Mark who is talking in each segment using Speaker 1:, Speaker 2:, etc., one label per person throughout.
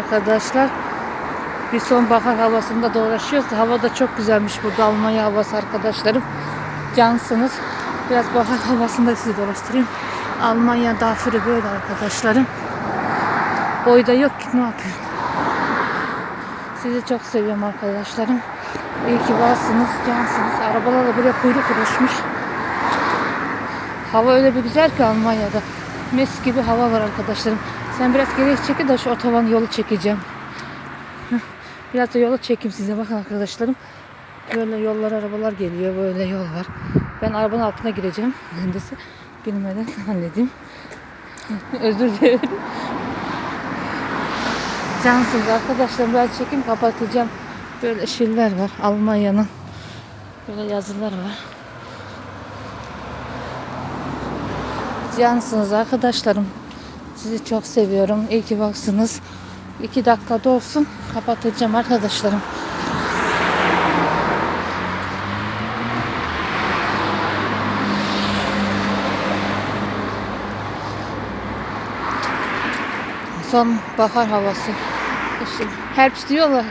Speaker 1: Arkadaşlar bir sonbahar havasında dolaşıyoruz. Hava da çok güzelmiş burada Almanya havası arkadaşlarım. Cansınız. Biraz bahar havasında sizi dolaştırayım. Almanya dafürü böyle arkadaşlarım. Boyda yok ki ne yapayım. Sizi çok seviyorum arkadaşlarım. İyi ki varsınız, cansınız. Arabalar da buraya kuyruk oluşmuş. Hava öyle bir güzel ki Almanya'da. Mis gibi hava var arkadaşlarım. Sen biraz geri çekil de şu otoban yolu çekeceğim. Biraz da yolu çekeyim size bakın arkadaşlarım. Böyle yollar arabalar geliyor. Böyle yol var. Ben arabanın altına gireceğim. Mühendisi bilmeden halledeyim. Özür dilerim. Cansınız arkadaşlar ben çekim kapatacağım. Böyle şeyler var Almanya'nın. Böyle yazılar var. Cansınız arkadaşlarım. Sizi çok seviyorum. İyi ki varsınız. İki dakikada olsun kapatacağım arkadaşlarım. Son bahar havası. İşte Herbst diyorlar.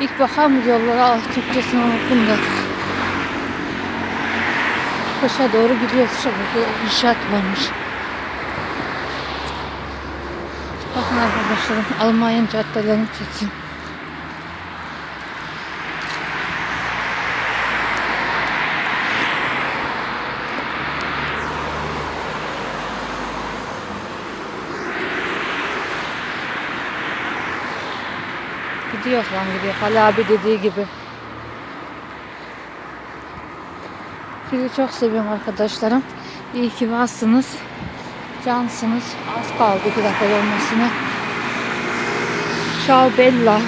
Speaker 1: İlkbahar mı diyorlar? Ah, Türkçesini unuttum da. Kışa doğru gidiyoruz. Şöyle inşaat varmış. Bakın arkadaşlarım Almanya'nın caddelerini çekeyim. Gidiyor lan gidiyor. Hala abi dediği gibi. Sizi çok seviyorum arkadaşlarım. İyi ki varsınız. Cansınız. Az kaldı iki dakika olmasına. Ciao Bella.